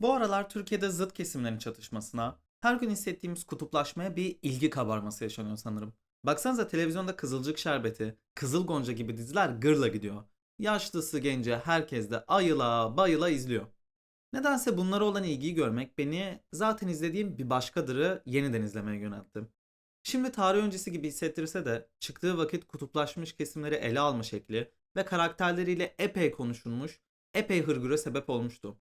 Bu aralar Türkiye'de zıt kesimlerin çatışmasına, her gün hissettiğimiz kutuplaşmaya bir ilgi kabarması yaşanıyor sanırım. Baksanıza televizyonda Kızılcık Şerbeti, Kızıl Gonca gibi diziler gırla gidiyor. Yaşlısı gence herkes de ayıla bayıla izliyor. Nedense bunlara olan ilgiyi görmek beni zaten izlediğim bir başkadırı yeniden izlemeye yöneltti. Şimdi tarih öncesi gibi hissettirse de çıktığı vakit kutuplaşmış kesimleri ele alma şekli ve karakterleriyle epey konuşulmuş, epey hırgüre sebep olmuştu.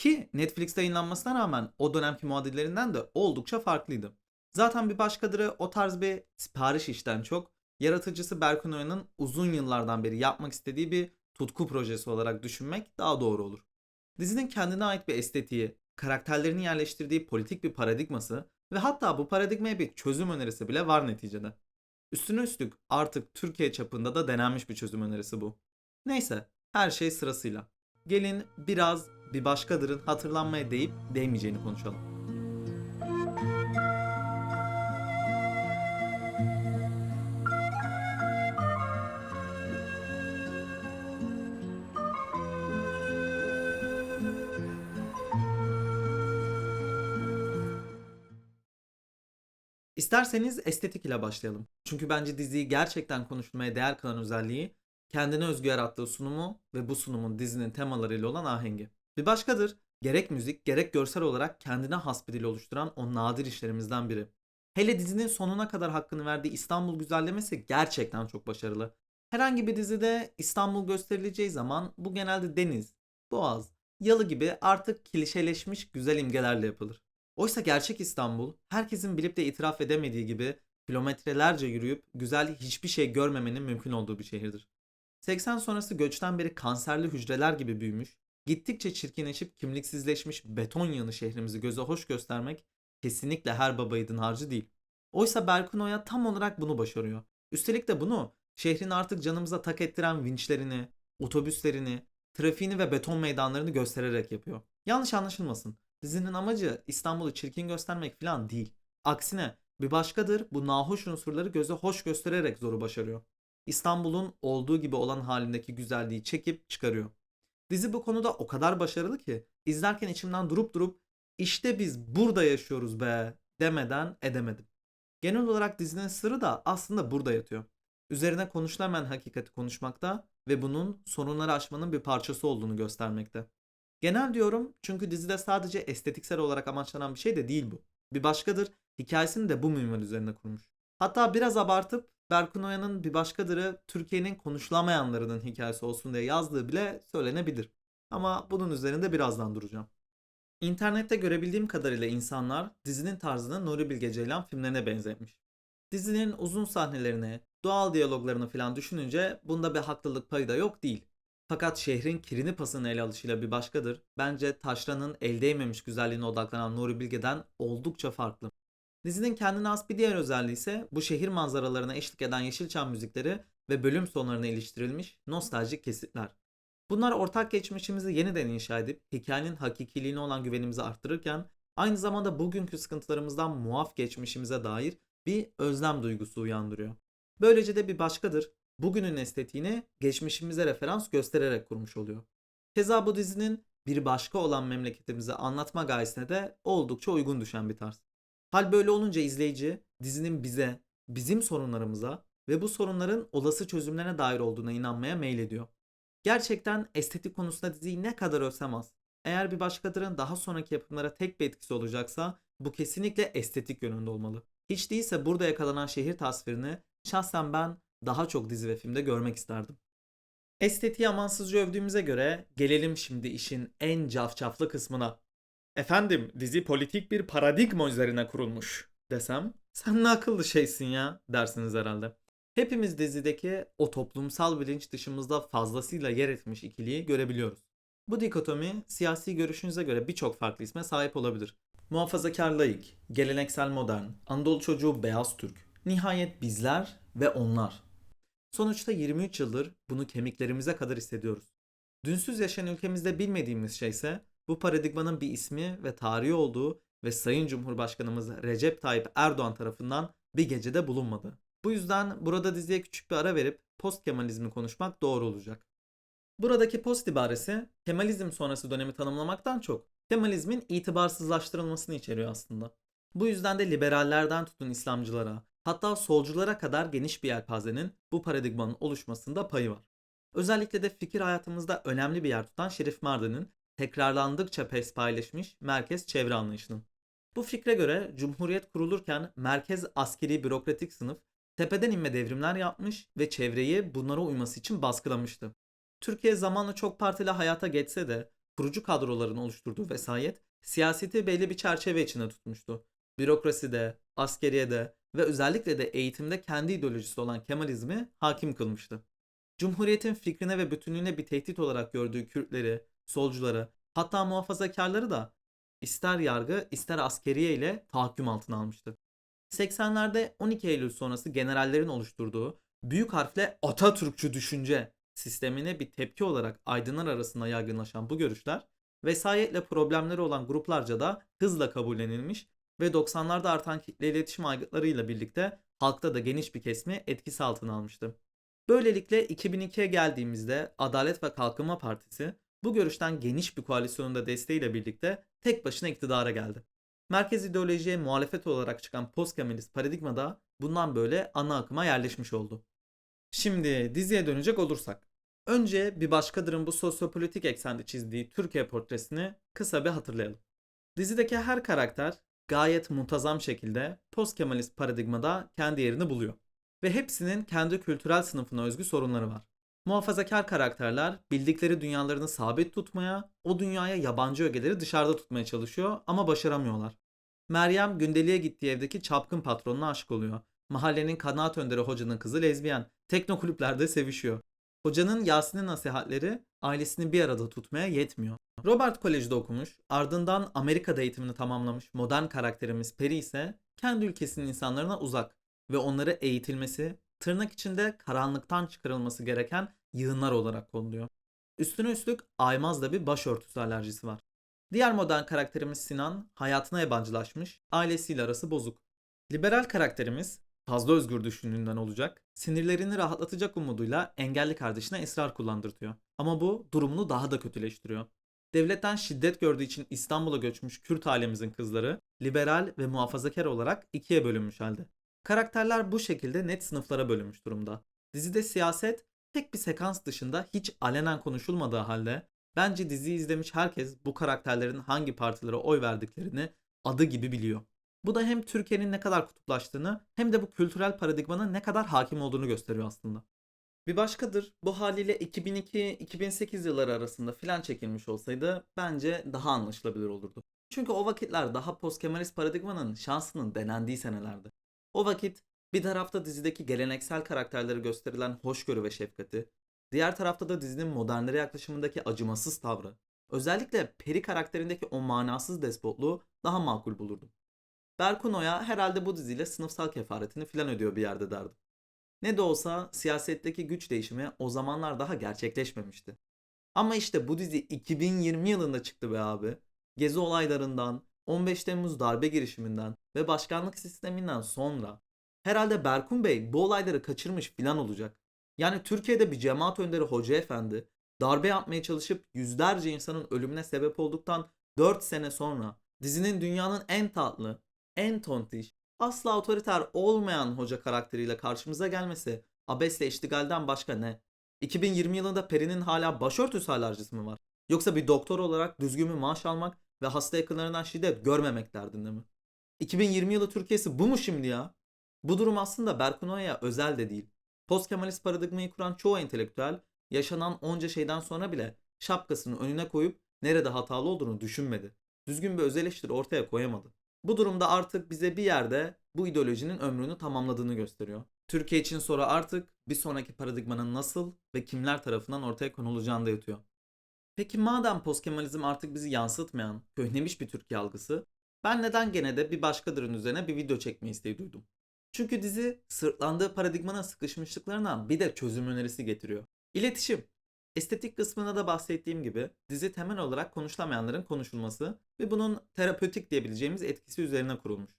Ki Netflix'te yayınlanmasına rağmen o dönemki muadillerinden de oldukça farklıydı. Zaten bir başkadırı o tarz bir sipariş işten çok yaratıcısı Berkun Oya'nın uzun yıllardan beri yapmak istediği bir tutku projesi olarak düşünmek daha doğru olur. Dizinin kendine ait bir estetiği, karakterlerini yerleştirdiği politik bir paradigması ve hatta bu paradigmaya bir çözüm önerisi bile var neticede. Üstüne üstlük artık Türkiye çapında da denenmiş bir çözüm önerisi bu. Neyse, her şey sırasıyla. Gelin biraz bir başkadırın hatırlanmaya değip değmeyeceğini konuşalım. İsterseniz estetik ile başlayalım. Çünkü bence diziyi gerçekten konuşulmaya değer kılan özelliği kendine özgü yarattığı sunumu ve bu sunumun dizinin temalarıyla olan ahengi. Bir başkadır gerek müzik gerek görsel olarak kendine has bir dil oluşturan o nadir işlerimizden biri. Hele dizinin sonuna kadar hakkını verdiği İstanbul güzellemesi gerçekten çok başarılı. Herhangi bir dizide İstanbul gösterileceği zaman bu genelde deniz, boğaz, yalı gibi artık klişeleşmiş güzel imgelerle yapılır. Oysa gerçek İstanbul herkesin bilip de itiraf edemediği gibi kilometrelerce yürüyüp güzel hiçbir şey görmemenin mümkün olduğu bir şehirdir. 80 sonrası göçten beri kanserli hücreler gibi büyümüş, gittikçe çirkinleşip kimliksizleşmiş beton yığını şehrimizi göze hoş göstermek kesinlikle her babayiğidin harcı değil. Oysa Berkun Oya tam olarak bunu başarıyor. Üstelik de bunu şehrin artık canımıza tak ettiren vinçlerini, otobüslerini, trafiğini ve beton meydanlarını göstererek yapıyor. Yanlış anlaşılmasın. Dizinin amacı İstanbul'u çirkin göstermek falan değil. Aksine bir başkadır bu nahoş unsurları göze hoş göstererek zoru başarıyor. İstanbul'un olduğu gibi olan halindeki güzelliği çekip çıkarıyor. Dizi bu konuda o kadar başarılı ki izlerken içimden durup durup işte biz burada yaşıyoruz be demeden edemedim. Genel olarak dizinin sırrı da aslında burada yatıyor. Üzerine konuşulamayan hakikati konuşmakta ve bunun sorunları aşmanın bir parçası olduğunu göstermekte. Genel diyorum çünkü dizide sadece estetiksel olarak amaçlanan bir şey de değil bu. Bir başkadır hikayesini de bu minval üzerine kurmuş. Hatta biraz abartıp Berkun Oya'nın bir başkadırı Türkiye'nin konuşulamayanlarının hikayesi olsun diye yazdığı bile söylenebilir. Ama bunun üzerinde birazdan duracağım. İnternette görebildiğim kadarıyla insanlar dizinin tarzını Nuri Bilge Ceylan filmlerine benzetmiş. Dizinin uzun sahnelerini, doğal diyaloglarını falan düşününce bunda bir haklılık payı da yok değil. Fakat şehrin kirini pasını ele alışıyla bir başkadır. Bence taşranın el değmemiş güzelliğine odaklanan Nuri Bilge'den oldukça farklı. Dizinin kendine has bir diğer özelliği ise bu şehir manzaralarına eşlik eden Yeşilçam müzikleri ve bölüm sonlarına iliştirilmiş nostaljik kesitler. Bunlar ortak geçmişimizi yeniden inşa edip hikayenin hakikiliğine olan güvenimizi arttırırken aynı zamanda bugünkü sıkıntılarımızdan muaf geçmişimize dair bir özlem duygusu uyandırıyor. Böylece de bir başkadır bugünün estetiğini geçmişimize referans göstererek kurmuş oluyor. Keza bu dizinin bir başka olan memleketimizi anlatma gayesine de oldukça uygun düşen bir tarz. Hal böyle olunca izleyici dizinin bize, bizim sorunlarımıza ve bu sorunların olası çözümlerine dair olduğuna inanmaya meylediyor. Gerçekten estetik konusunda diziyi ne kadar övsem. Eğer bir başkadırın daha sonraki yapımlara tek bir etkisi olacaksa bu kesinlikle estetik yönünde olmalı. Hiç değilse burada yakalanan şehir tasvirini şahsen ben daha çok dizi ve filmde görmek isterdim. Estetiği amansızca övdüğümüze göre gelelim şimdi işin en cafcaflı kısmına. Efendim dizi politik bir paradigma üzerine kurulmuş desem sen ne akıllı şeysin ya dersiniz herhalde. Hepimiz dizideki o toplumsal bilinç dışımızda fazlasıyla yer etmiş ikiliyi görebiliyoruz. Bu dikotomi siyasi görüşünüze göre birçok farklı isme sahip olabilir. Muhafazakar laik, geleneksel modern, Anadolu çocuğu beyaz Türk, nihayet bizler ve onlar. Sonuçta 23 yıldır bunu kemiklerimize kadar hissediyoruz. Dünsüz yaşayan ülkemizde bilmediğimiz şey ise bu paradigmanın bir ismi ve tarihi olduğu ve Sayın Cumhurbaşkanımız Recep Tayyip Erdoğan tarafından bir gecede bulunmadı. Bu yüzden burada diziye küçük bir ara verip post Kemalizmi konuşmak doğru olacak. Buradaki post ibaresi Kemalizm sonrası dönemi tanımlamaktan çok Kemalizmin itibarsızlaştırılmasını içeriyor aslında. Bu yüzden de liberallerden tutun İslamcılara, hatta solculara kadar geniş bir yelpazenin bu paradigmanın oluşmasında payı var. Özellikle de fikir hayatımızda önemli bir yer tutan Şerif Mardin'in tekrarlandıkça pes paylaşmış merkez çevre anlayışının. Bu fikre göre Cumhuriyet kurulurken merkez askeri bürokratik sınıf tepeden inme devrimler yapmış ve çevreyi bunlara uyması için baskılamıştı. Türkiye zamanla çok partili hayata geçse de kurucu kadroların oluşturduğu vesayet siyaseti belli bir çerçeve içinde tutmuştu. Bürokraside, askeriyede ve özellikle de eğitimde kendi ideolojisi olan Kemalizmi hakim kılmıştı. Cumhuriyetin fikrine ve bütünlüğüne bir tehdit olarak gördüğü Kürtleri, solcuları, hatta muhafazakarları da ister yargı ister askeriye ile tahakküm altına almıştı. 80'lerde 12 Eylül sonrası generallerin oluşturduğu büyük harfle Atatürkçü düşünce sistemine bir tepki olarak aydınlar arasında yaygınlaşan bu görüşler vesayetle problemleri olan gruplarca da hızla kabullenilmiş ve 90'larda artan kitle iletişim aygıtlarıyla birlikte halkta da geniş bir kesimi etkisi altına almıştı. Böylelikle 2002'ye geldiğimizde Adalet ve Kalkınma Partisi bu görüşten geniş bir koalisyonun da desteğiyle birlikte tek başına iktidara geldi. Merkez ideolojiye muhalefet olarak çıkan post-Kemalist paradigma da bundan böyle ana akıma yerleşmiş oldu. Şimdi diziye dönecek olursak. Önce bir başkadırın bu sosyopolitik eksende çizdiği Türkiye portresini kısa bir hatırlayalım. Dizideki her karakter gayet muntazam şekilde post-Kemalist paradigmada kendi yerini buluyor. Ve hepsinin kendi kültürel sınıfına özgü sorunları var. Muhafazakar karakterler bildikleri dünyalarını sabit tutmaya, o dünyaya yabancı ögeleri dışarıda tutmaya çalışıyor ama başaramıyorlar. Meryem gündeliğe gittiği evdeki çapkın patronuna aşık oluyor. Mahallenin kanaat önderi hocanın kızı lezbiyen. Tekno kulüplerde sevişiyor. Hocanın Yasin'in nasihatleri ailesini bir arada tutmaya yetmiyor. Robert Kolej'de okumuş, ardından Amerika'da eğitimini tamamlamış modern karakterimiz Peri ise kendi ülkesinin insanlarına uzak ve onları eğitilmesi, tırnak içinde karanlıktan çıkarılması gereken yığınlar olarak konuluyor. Üstüne üstlük Aymaz'da bir başörtüsü alerjisi var. Diğer modern karakterimiz Sinan hayatına yabancılaşmış, ailesiyle arası bozuk. Liberal karakterimiz fazla özgür düşündüğünden olacak, sinirlerini rahatlatacak umuduyla engelli kardeşine esrar kullandırtıyor. Ama bu durumunu daha da kötüleştiriyor. Devletten şiddet gördüğü için İstanbul'a göçmüş Kürt ailemizin kızları liberal ve muhafazakar olarak ikiye bölünmüş halde. Karakterler bu şekilde net sınıflara bölünmüş durumda. Dizide siyaset tek bir sekans dışında hiç alenen konuşulmadığı halde bence diziyi izlemiş herkes bu karakterlerin hangi partilere oy verdiklerini adı gibi biliyor. Bu da hem Türkiye'nin ne kadar kutuplaştığını hem de bu kültürel paradigmanın ne kadar hakim olduğunu gösteriyor aslında. Bir başkadır bu haliyle 2002-2008 yılları arasında filan çekilmiş olsaydı bence daha anlaşılabilir olurdu. Çünkü o vakitler daha post-Kemalist paradigmanın şansının denendiği senelerdi. O vakit bir tarafta dizideki geleneksel karakterleri gösterilen hoşgörü ve şefkati, diğer tarafta da dizinin modernlere yaklaşımındaki acımasız tavrı, özellikle Peri karakterindeki o manasız despotluğu daha makul bulurdum. Berkun Oya herhalde bu diziyle sınıfsal kefaretini filan ödüyor bir yerde derdim. Ne de olsa siyasetteki güç değişimi o zamanlar daha gerçekleşmemişti. Ama işte bu dizi 2020 yılında çıktı be abi. Gezi olaylarından, 15 Temmuz darbe girişiminden ve başkanlık sisteminden sonra herhalde Berkun Bey bu olayları kaçırmış filan olacak. Yani Türkiye'de bir cemaat önderi hoca efendi darbe yapmaya çalışıp yüzlerce insanın ölümüne sebep olduktan 4 sene sonra dizinin dünyanın en tatlı, en tontiş, asla otoriter olmayan hoca karakteriyle karşımıza gelmesi abesle iştigalden başka ne? 2020 yılında Peri'nin hala başörtüsü alerjisi mi var? Yoksa bir doktor olarak düzgün bir maaş almak ve hasta yakınlarından şiddet görmemek derdinde mi? 2020 yılı Türkiye'si bu mu şimdi ya? Bu durum aslında Berkun Oya'ya özel de değil. Post Kemalist paradigmayı kuran çoğu entelektüel yaşanan onca şeyden sonra bile şapkasını önüne koyup nerede hatalı olduğunu düşünmedi. Düzgün bir öz ortaya koyamadı. Bu durumda artık bize bir yerde bu ideolojinin ömrünü tamamladığını gösteriyor. Türkiye için soru artık bir sonraki paradigmanın nasıl ve kimler tarafından ortaya konulacağında yatıyor. Peki madem postkemalizm artık bizi yansıtmayan, köhnemiş bir Türkiye algısı, ben neden gene de bir başkadırın üzerine bir video çekme isteği duydum? Çünkü dizi sırtlandığı paradigmanın sıkışmışlıklarından bir de çözüm önerisi getiriyor. İletişim. Estetik kısmında da bahsettiğim gibi dizi temel olarak konuşulamayanların konuşulması ve bunun terapötik diyebileceğimiz etkisi üzerine kurulmuş.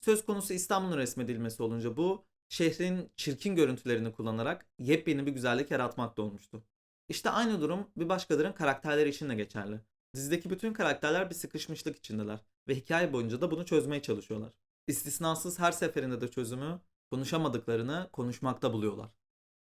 Söz konusu İstanbul'un resmedilmesi olunca bu şehrin çirkin görüntülerini kullanarak yepyeni bir güzellik yaratmakta olmuştu. İşte aynı durum bir başkalarının karakterleri için de geçerli. Dizideki bütün karakterler bir sıkışmışlık içindeler ve hikaye boyunca da bunu çözmeye çalışıyorlar. İstisnasız her seferinde de çözümü konuşamadıklarını konuşmakta buluyorlar.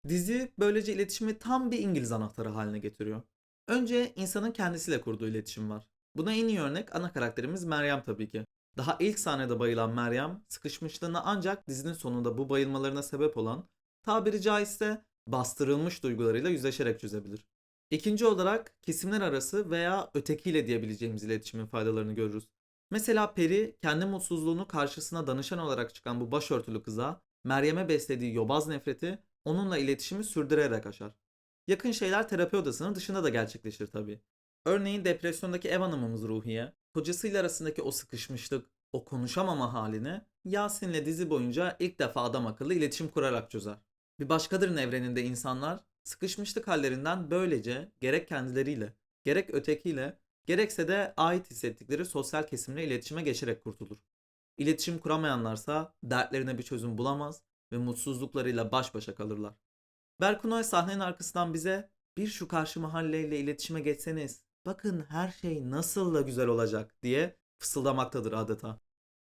Dizi böylece iletişimi tam bir İngiliz anahtarı haline getiriyor. Önce insanın kendisiyle kurduğu iletişim var. Buna en iyi örnek ana karakterimiz Meryem tabii ki. Daha ilk sahnede bayılan Meryem, sıkışmışlığını ancak dizinin sonunda bu bayılmalarına sebep olan, tabiri caizse bastırılmış duygularıyla yüzleşerek çözebilir. İkinci olarak kesimler arası veya ötekiyle diyebileceğimiz iletişimin faydalarını görürüz. Mesela Peri kendi mutsuzluğunu karşısına danışan olarak çıkan bu başörtülü kıza Meryem'e beslediği yobaz nefreti onunla iletişimi sürdürerek aşar. Yakın şeyler terapi odasının dışında da gerçekleşir tabii. Örneğin depresyondaki ev hanımımız Ruhiye, kocasıyla arasındaki o sıkışmışlık, o konuşamama halini Yasin'le dizi boyunca ilk defa adam akıllı iletişim kurarak çözer. Bir başkadırın evreninde insanlar sıkışmışlık hallerinden böylece gerek kendileriyle, gerek ötekiyle, gerekse de ait hissettikleri sosyal kesimle iletişime geçerek kurtulur. İletişim kuramayanlarsa dertlerine bir çözüm bulamaz ve mutsuzluklarıyla baş başa kalırlar. Berkunoy sahnenin arkasından bize bir şu karşı mahalleyle iletişime geçseniz bakın her şey nasıl da güzel olacak diye fısıldamaktadır adeta.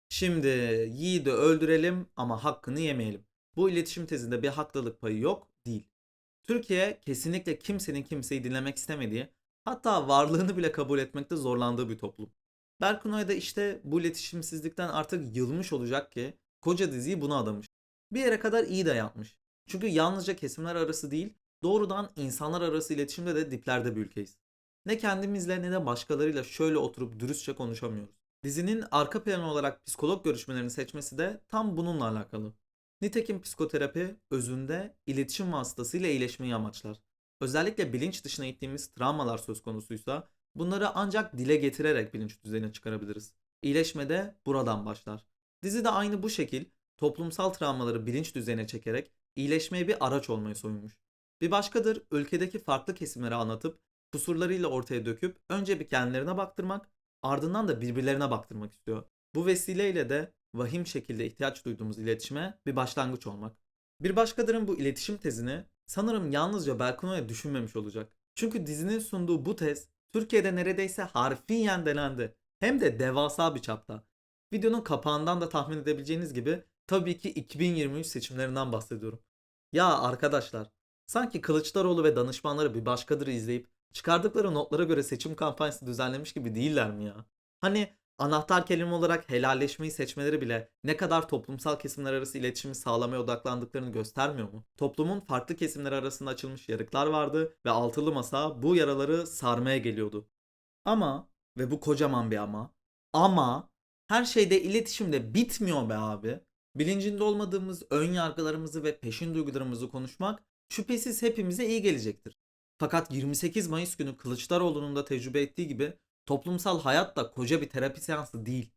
Şimdi Yiğit'i öldürelim ama hakkını yemeyelim. Bu iletişim tezinde bir haklılık payı yok değil. Türkiye kesinlikle kimsenin kimseyi dinlemek istemediği, hatta varlığını bile kabul etmekte zorlandığı bir toplum. Berkunoy da işte bu iletişimsizlikten artık yılmış olacak ki koca diziyi buna adamış. Bir yere kadar iyi de yapmış. Çünkü yalnızca kesimler arası değil, doğrudan insanlar arası iletişimde de diplerde bir ülkeyiz. Ne kendimizle ne de başkalarıyla şöyle oturup dürüstçe konuşamıyoruz. Dizinin arka planı olarak psikolog görüşmelerini seçmesi de tam bununla alakalı. Nitekim psikoterapi özünde iletişim vasıtasıyla iyileşmeyi amaçlar. Özellikle bilinç dışına ittiğimiz travmalar söz konusuysa bunları ancak dile getirerek bilinç düzeyine çıkarabiliriz. İyileşme de buradan başlar. Dizi de aynı bu şekil toplumsal travmaları bilinç düzeyine çekerek iyileşmeye bir araç olmayı soyunmuş. Bir başkadır ülkedeki farklı kesimleri anlatıp kusurlarıyla ortaya döküp önce bir kendilerine baktırmak ardından da birbirlerine baktırmak istiyor. Bu vesileyle de vahim şekilde ihtiyaç duyduğumuz iletişime bir başlangıç olmak. Bir başkadırın bu iletişim tezini sanırım yalnızca Berkuno'ya düşünmemiş olacak. Çünkü dizinin sunduğu bu tez Türkiye'de neredeyse harfiyen denendi. Hem de devasa bir çapta. Videonun kapağından da tahmin edebileceğiniz gibi tabii ki 2023 seçimlerinden bahsediyorum. Ya arkadaşlar, sanki Kılıçdaroğlu ve danışmanları bir başkadırı izleyip çıkardıkları notlara göre seçim kampanyası düzenlemiş gibi değiller mi ya? Hani anahtar kelime olarak helalleşmeyi seçmeleri bile ne kadar toplumsal kesimler arası iletişimi sağlamaya odaklandıklarını göstermiyor mu? Toplumun farklı kesimler arasında açılmış yarıklar vardı ve altılı masa bu yaraları sarmaya geliyordu. Ama ve bu kocaman bir ama ama her şeyde iletişimde bitmiyor be abi. Bilincinde olmadığımız ön yargılarımızı ve peşin duygularımızı konuşmak şüphesiz hepimize iyi gelecektir. Fakat 28 Mayıs günü Kılıçdaroğlu'nun da tecrübe ettiği gibi toplumsal hayat da koca bir terapi seansı değil.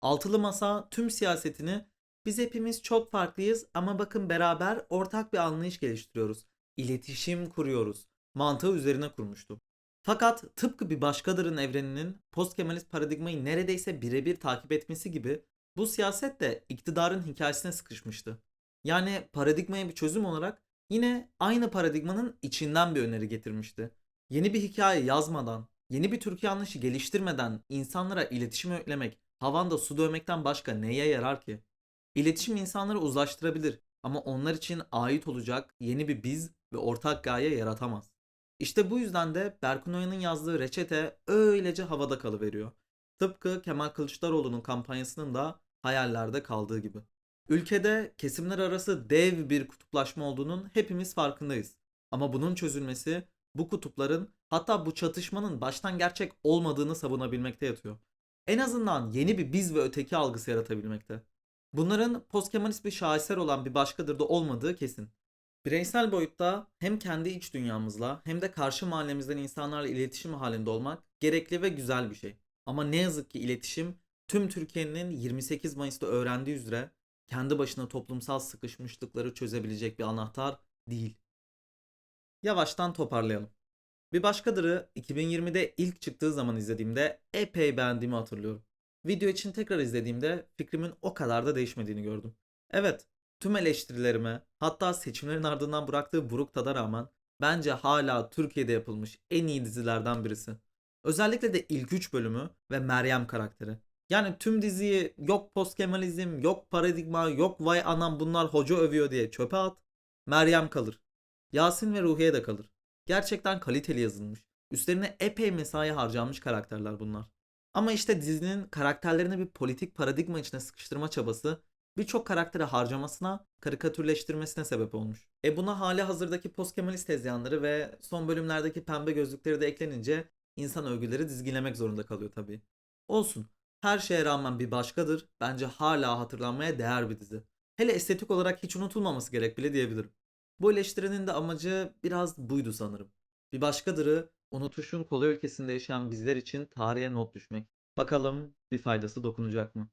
Altılı Masa tüm siyasetini biz hepimiz çok farklıyız ama bakın beraber ortak bir anlayış geliştiriyoruz. İletişim kuruyoruz. Mantığı üzerine kurmuştu. Fakat tıpkı bir başkadırın evreninin post Kemalist paradigmayı neredeyse birebir takip etmesi gibi bu siyaset de iktidarın hikayesine sıkışmıştı. Yani paradigmaya bir çözüm olarak yine aynı paradigmanın içinden bir öneri getirmişti. Yeni bir hikaye yazmadan, yeni bir Türkiye anlayışı geliştirmeden insanlara iletişim öğütlemek, havanda su dövmekten başka neye yarar ki? İletişim insanları uzlaştırabilir ama onlar için ait olacak yeni bir biz ve ortak gaye yaratamaz. İşte bu yüzden de Berkun Oya'nın yazdığı reçete öylece havada kalıveriyor. Tıpkı Kemal Kılıçdaroğlu'nun kampanyasının da hayallerde kaldığı gibi. Ülkede kesimler arası dev bir kutuplaşma olduğunun hepimiz farkındayız. Ama bunun çözülmesi bu kutupların hatta bu çatışmanın baştan gerçek olmadığını savunabilmekte yatıyor. En azından yeni bir biz ve öteki algısı yaratabilmekte. Bunların postkemalist bir şaheser olan bir başkadır da olmadığı kesin. Bireysel boyutta hem kendi iç dünyamızla hem de karşı mahallemizden insanlarla iletişim halinde olmak gerekli ve güzel bir şey. Ama ne yazık ki iletişim tüm Türkiye'nin 28 Mayıs'ta öğrendiği üzere kendi başına toplumsal sıkışmışlıkları çözebilecek bir anahtar değil. Yavaştan toparlayalım. Bir başkadırı 2020'de ilk çıktığı zaman izlediğimde epey beğendiğimi hatırlıyorum. Video için tekrar izlediğimde fikrimin o kadar da değişmediğini gördüm. Evet, tüm eleştirilerime, hatta seçimlerin ardından bıraktığı buruk tada rağmen bence hala Türkiye'de yapılmış en iyi dizilerden birisi. Özellikle de ilk 3 bölümü ve Meryem karakteri. Yani tüm diziyi yok postkemalizm, yok paradigma, yok vay anam bunlar hoca övüyor diye çöpe at. Meryem kalır. Yasin ve Ruhiye de kalır. Gerçekten kaliteli yazılmış. Üstlerine epey mesai harcanmış karakterler bunlar. Ama işte dizinin karakterlerini bir politik paradigma içine sıkıştırma çabası birçok karakteri harcamasına, karikatürleştirmesine sebep olmuş. E buna hali hazırdaki postkemalist tezyanları ve son bölümlerdeki pembe gözlükleri de eklenince insan övgüleri dizginlemek zorunda kalıyor tabii. Olsun. Her şeye rağmen bir başkadır. Bence hala hatırlanmaya değer bir dizi. Hele estetik olarak hiç unutulmaması gerek bile diyebilirim. Bu eleştirinin de amacı biraz buydu sanırım. Bir başkadırı unutuşun kolay ülkesinde yaşayan bizler için tarihe not düşmek. Bakalım bir faydası dokunacak mı?